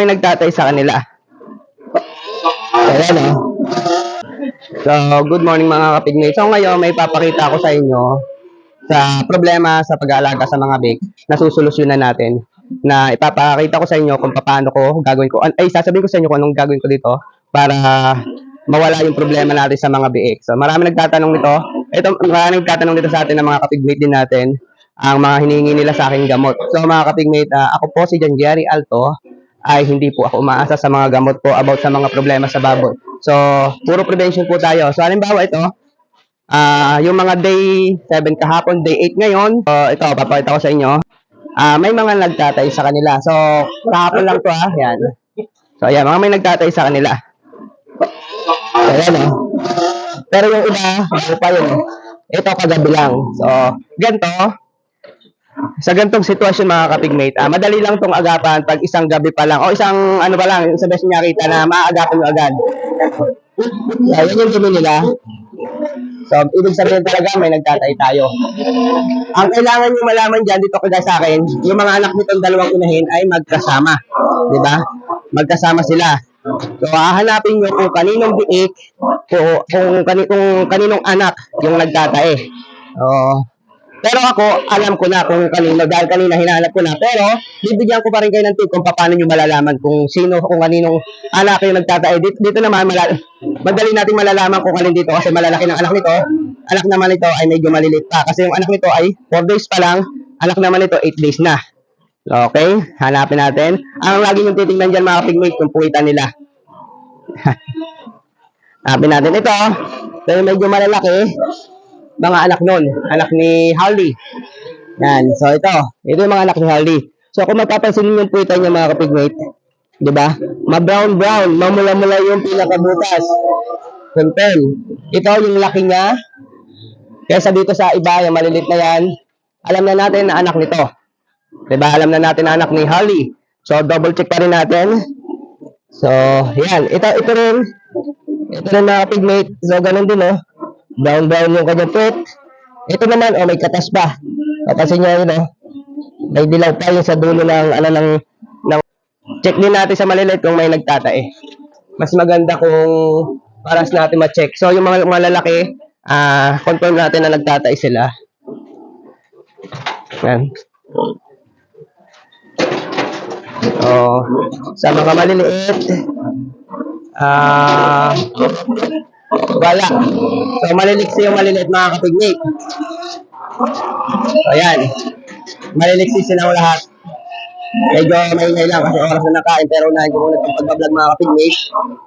may nagtatay sa kanila. Ayan o. So, good morning mga kapigmate. So, ngayon may papakita ako sa inyo sa problema sa pag-aalaga sa mga big na susolusyonan natin na ipapakita ko sa inyo kung paano ko gagawin ko ay sasabihin ko sa inyo kung anong gagawin ko dito para mawala yung problema natin sa mga biik. So marami nagtatanong nito. Ito marami nagtatanong dito sa atin ng mga kapigmate din natin ang mga hinihingi nila sa aking gamot. So mga kapigmate, ah, ako po si John Jerry Alto ay hindi po ako umaasa sa mga gamot po about sa mga problema sa baboy. So, puro prevention po tayo. So, halimbawa ito, Ah, yung mga day 7 kahapon, day 8 ngayon. So, ito, papakita ko sa inyo. Ah, may mga nagtatay sa kanila. So, kahapon lang to ah. Yan. So, ayan, mga may nagtatay sa kanila. Ayan oh. Pero yung iba, bago pa yun. oh. Ito, kagabi lang. So, ganito. Sa gantong sitwasyon mga kapigmate, ah, madali lang tong agapan pag isang gabi pa lang o isang ano pa lang, sa best niya kita na maaagapan nyo agad. Yeah, yan yung dumi nila. So, ibig sabihin talaga may nagtatay tayo. Ang kailangan nyo malaman dyan dito kagaya sa akin, yung mga anak nitong dalawang inahin ay magkasama. Ba? Magkasama sila. So, hahanapin nyo kung kaninong biik, kung, kung, kung kaninong anak yung nagtatay. Oh. Pero ako, alam ko na kung kanino, dahil kanina hinahanap ko na. Pero, bibigyan ko pa rin kayo ng tip kung paano nyo malalaman kung sino, kung kaninong anak yung nagtatay. Dito, dito naman, malal madali natin malalaman kung alin dito kasi malalaki ng anak nito. Anak naman nito ay medyo malilit pa. Kasi yung anak nito ay 4 days pa lang, anak naman nito 8 days na. Okay, hanapin natin. Ang lagi yung titingnan dyan mga pigmate, kung puwitan nila. hanapin natin ito. Ito yung medyo malalaki mga anak nun, anak ni Harley. Yan, so ito, ito yung mga anak ni Harley. So kung mapapansin niyo yung puwitan niya mga kapigmate, di ba? Ma-brown brown, mamula-mula yung pinakabutas. Confirm. Ito yung laki niya. Kaysa dito sa iba, yung malilit na yan, alam na natin na anak nito. Di ba? Alam na natin na anak ni Harley. So double check pa rin natin. So, yan. Ito, ito rin. Ito rin mga pigmate. So, ganun din, oh. Brown brown yung kanyang puwit. Ito naman, oh, may katas pa. Papansin niyo yun, oh. May dilaw pa yung sa dulo ng, ano, ng, ng, check din natin sa maliliit kung may nagtatae. Mas maganda kung paras natin ma-check. So, yung mga, mga lalaki, ah, confirm natin na nagtatae sila. Yan. So, sa mga maliliit, ah, wala. So, maliliksi yung maliliit mga kapigmate. So, ayan. Maliliksi silang lahat. Medyo maingay lang kasi oras na nakain pero unahin ko muna itong pagbablog mga kapigmate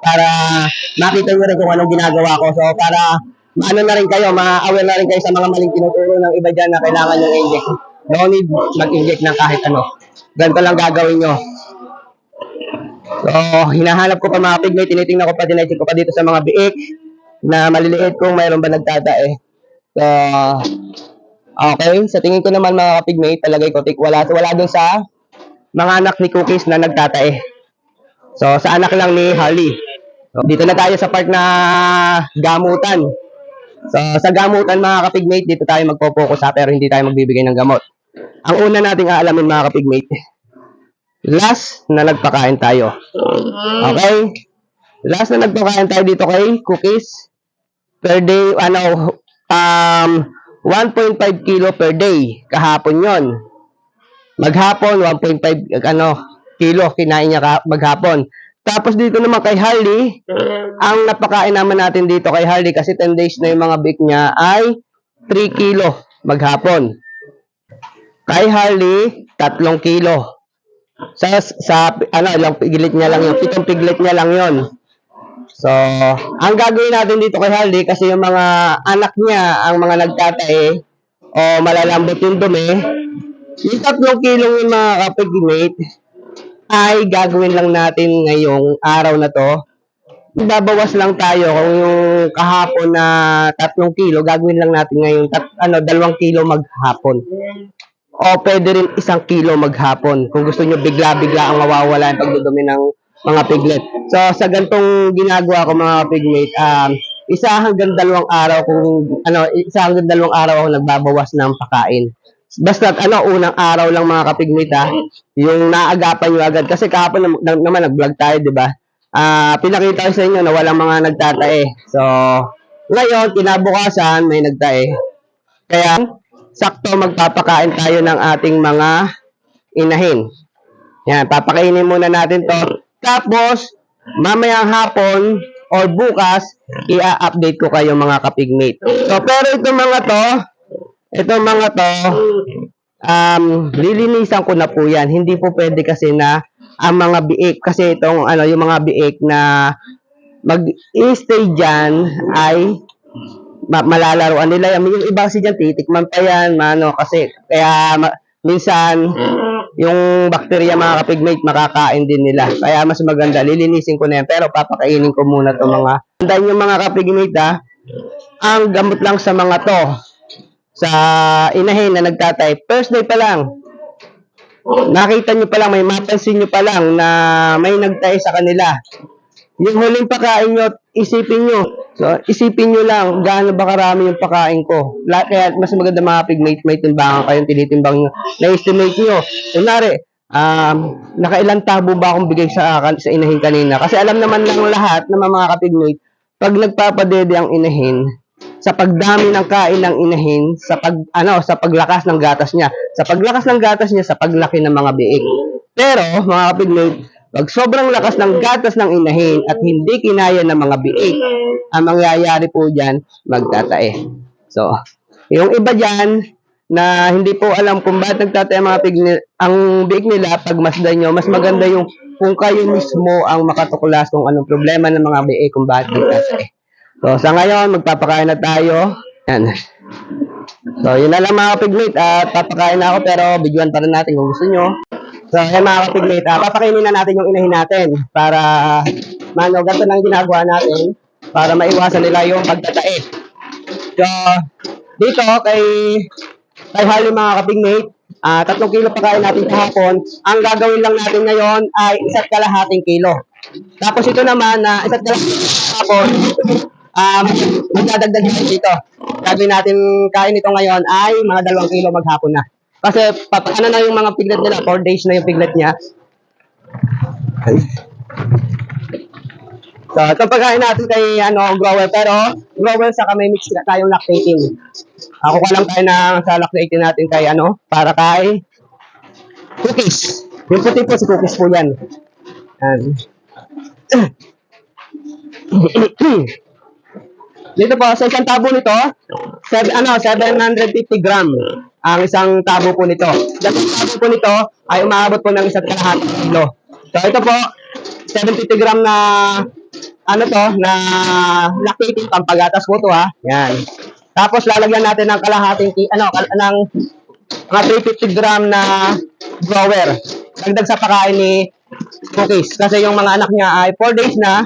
para makita nyo rin kung anong ginagawa ko. So, para maano na rin kayo, ma-aware na rin kayo sa mga maling tinuturo ng iba dyan na kailangan nyo inject. No need mag-inject ng kahit ano. Ganito lang gagawin nyo. So, hinahanap ko pa mga pigmate, tinitingnan ko pa, tinitingnan ko pa dito sa mga biik na maliliit kung mayroon ba nagtatae. So, okay. Sa tingin ko naman mga kapigmate, talagay ko, wala, wala dun sa mga anak ni Cookies na nagtatae. So, sa anak lang ni Harley. So, dito na tayo sa part na gamutan. So, sa gamutan mga kapigmate, dito tayo magpo-focus ha, pero hindi tayo magbibigay ng gamot. Ang una nating aalamin mga kapigmate, last na nagpakain tayo. Okay? Last na nagpakain tayo dito kay Cookies, per day, ano, um, 1.5 kilo per day. Kahapon yon. Maghapon, 1.5, ano, kilo kinain niya maghapon. Tapos dito naman kay Harley, ang napakain naman natin dito kay Harley kasi 10 days na yung mga bake niya ay 3 kilo maghapon. Kay Harley, 3 kilo. Sa, sa ano, ilang piglet niya lang yun. Pitong piglet niya lang yon. So, ang gagawin natin dito kay Harley kasi yung mga anak niya, ang mga nagtatae o malalambot yung dumi, yung tatlong kilong yung mga kapigmate ay gagawin lang natin ngayong araw na to. Babawas lang tayo kung yung kahapon na tatlong kilo, gagawin lang natin ngayon tat, ano, dalawang kilo maghapon. O pwede rin isang kilo maghapon. Kung gusto nyo bigla-bigla ang mawawala yung pagdudumi ng mga piglet. So, sa gantong ginagawa ko mga pigmate, um, isa hanggang dalawang araw kung ano, isa hanggang dalawang araw ako nagbabawas ng pakain. Basta ano, unang araw lang mga kapigmate ha, yung naagapan nyo agad. Kasi kahapon nam- nam- naman nag-vlog tayo, di ba? Ah, pinakita ko sa inyo na walang mga nagtatae. So, ngayon, kinabukasan, may nagtae. Kaya, sakto magpapakain tayo ng ating mga inahin. Yan, papakainin muna natin to. Tapos, mamayang hapon or bukas, i-update ko kayo mga kapigmate. So, pero itong mga to, itong mga to, um, lilinisan ko na po yan. Hindi po pwede kasi na ang mga biik, kasi itong ano, yung mga biik na mag-stay dyan ay ma- malalaroan nila. Yung iba kasi dyan, titikman pa yan, mano, kasi, kaya, minsan, yung bakterya mga kapigmate, makakain din nila. Kaya mas maganda, lilinisin ko na yan, pero papakainin ko muna to mga, tandaan yung mga kapigmate ha, ang gamot lang sa mga to, sa inahin na nagtatay, first day pa lang, nakita nyo pa lang, may mapansin nyo pa lang na may nagtay sa kanila. Yung huling pakain nyo, isipin nyo. So, isipin nyo lang, gaano ba karami yung pakain ko. La, kaya mas maganda mga pigmate, may timbangan kayong tinitimbang nyo. Na-estimate nyo. Kunwari, um, nakailang tabo ba akong bigay sa akin sa inahin kanina? Kasi alam naman ng lahat ng mga kapigmate, pag nagpapadede ang inahin, sa pagdami ng kain ng inahin, sa pag ano, sa paglakas ng gatas niya, sa paglakas ng gatas niya, sa paglaki ng mga biik. Pero, mga kapigmate, pag sobrang lakas ng gatas ng inahin at hindi kinaya ng mga biik, ang mangyayari po dyan, magtatae. So, yung iba dyan, na hindi po alam kung bakit nagtatae ang mga pig ang biik nila pag masdan nyo, mas maganda yung kung kayo mismo ang makatuklas kung anong problema ng mga biik kung bakit nagtatae. So, sa ngayon, magpapakain na tayo. Yan. So, yun na lang mga kapigmate. At papakain na ako pero videoan pa rin natin kung gusto nyo. So, yan mga kapigmate. Uh, papakainin na natin yung inahin natin para mano, ganito lang ginagawa natin para maiwasan nila yung pagtatae. So, dito kay kay Harley mga kapigmate, ah tatlong kilo pakain natin kahapon. Ang gagawin lang natin ngayon ay isa't kalahating kilo. Tapos ito naman na isa't kalahating kahapon, um, magdadagdag dito. Gagawin natin kain ito ngayon ay mga dalawang kilo maghapon na. Kasi pap- ano na yung mga piglet nila, 4 days na yung piglet niya. So, ito pagkain natin kay ano, grower, pero grower sa may mix na tayong lactating. Ako ka lang tayo na sa lactating natin kay ano, para kay cookies. Yung puti po si cookies po yan. Yan. Dito po, sa isang tabo nito, seven, ano, 750 gram ang isang tabo po nito. Dalawang tabo po nito ay umaabot po ng isa't kalahati kilo. So ito po, 750 gram na ano to, na lactating pampagatas po to ha. Yan. Tapos lalagyan natin ng kalahating, ano, kal- ng mga 350 gram na grower. Dagdag sa pakain ni Cookies. Kasi yung mga anak niya ay 4 days na,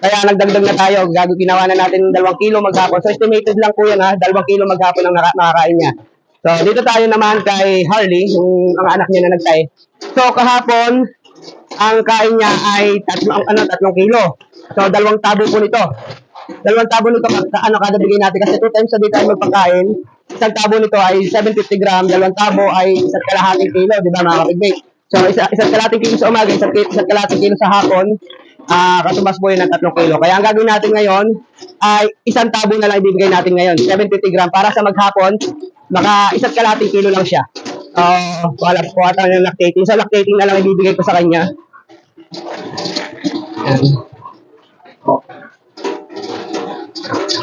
kaya nagdagdag na tayo. Gago, ginawa na natin 2 kilo maghapon. So, estimated lang po yan ha. 2 kilo maghapon ang naka- nakakain niya. So, dito tayo naman kay Harley, yung ang anak niya na nagtay. So, kahapon, ang kain niya ay tatlong, ano, tatlong kilo. So, dalawang tabo po nito. Dalawang tabo nito, ka- ano, kada bigay natin. Kasi two times a day tayo magpakain. Isang tabo nito ay 750 gram, dalawang tabo ay isa't kalahating kilo, di ba mga kapigmate? So, isa, isa't kalahating kilo sa umaga, isa't, ki- isa't kalahating kilo sa hapon, ah katumbas po yun ng tatlong kilo. Kaya ang gagawin natin ngayon ay isang tabo na lang ibibigay natin ngayon, 750 gram, para sa maghapon, maka isa't kalahating kilo lang siya. Uh, wala po ata yung lactating. Sa lactating na lang ibibigay ko sa kanya.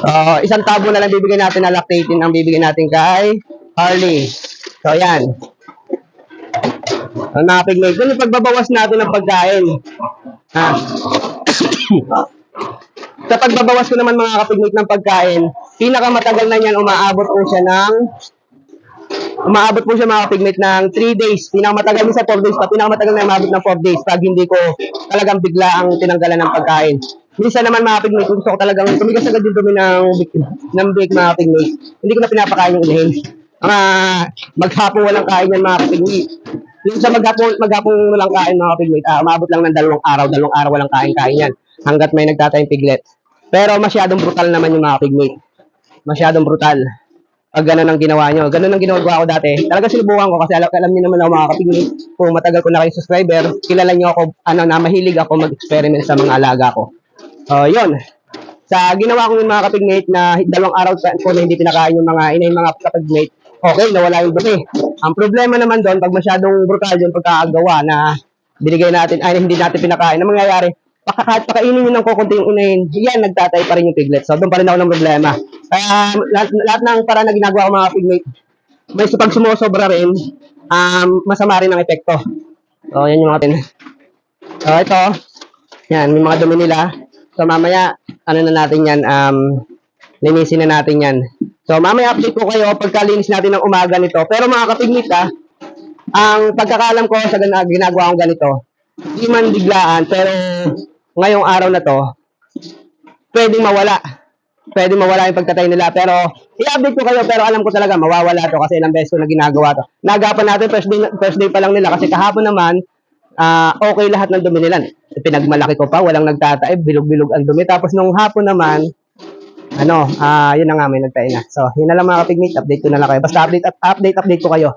Uh, isang tabo na lang bibigyan natin na lactating ang bibigyan natin kay Harley. So, yan. Ang mga pigmate. Kung yung pagbabawas natin ng pagkain. Ha? Sa pagbabawas ko naman mga kapigmate ng pagkain, pinakamatagal na niyan umaabot po siya ng umaabot po siya mga kapigmate ng 3 days. Pinakamatagal din sa 4 days pa. Pinakamatagal na umabot ng 4 days pag hindi ko talagang bigla ang tinanggalan ng pagkain. Minsan naman mga pigmate, gusto ko talagang tumigas agad yung dumi ng, ng big mga pigmate. Hindi ko na pinapakain yung inahin. Mga maghapon walang kain yan mga pigmate. Yung sa maghapon, maghapon walang kain mga pigmate, ah, umabot lang ng dalawang araw, dalawang araw walang kain-kain yan. Hanggat may nagtatayong piglet. Pero masyadong brutal naman yung mga pigmate. Masyadong brutal. pag ganun ang ginawa nyo. Ganun ang ginagawa ko dati. Talaga sinubukan ko kasi alam, alam niyo naman ako mga kapigmi. Kung matagal ko na kayo subscriber, kilala niyo ako, ano, na mahilig ako mag-experiment sa mga alaga ko. Oh, yun. Sa ginawa ko yung mga kapigmate na dalawang araw ko na hindi pinakain yung mga inay mga kapigmate, okay, nawala yung dumi. Ang problema naman doon, pag masyadong brutal yung pagkakagawa na binigay natin, ay hindi natin pinakain, ang mangyayari, baka kahit pakainin nyo ng kukunti yung inahin, yan, nagtatay pa rin yung piglet. So, doon pa rin ako ng problema. Kaya, lahat, lahat ng para na ginagawa ko mga pigmate, may pag sumusobra rin, um, masama rin ang epekto. So, yan yung mga tin. So, ito, yan, may mga dumi nila. So, mamaya, ano na natin yan, um, linisin na natin yan. So, mamaya update ko kayo pagkalinis natin ng umaga nito. Pero mga kapigmate, ah, ang pagkakalam ko sa ginagawa kong ganito, di man biglaan, pero ngayong araw na to, pwedeng mawala. Pwedeng mawala yung pagkatay nila. Pero, i-update ko kayo, pero alam ko talaga, mawawala to kasi ilang beses ko na ginagawa to. Nagapan natin, first day, first day pa lang nila kasi kahapon naman, ah okay lahat ng dumi nila. Pinagmalaki ko pa, walang nagtatay, bilog-bilog ang dumi. Tapos nung hapon naman, ano, ah yun na nga, may nagtayo na. So, yun na lang mga kapigmate, update ko na lang kayo. Basta update, update, update ko kayo.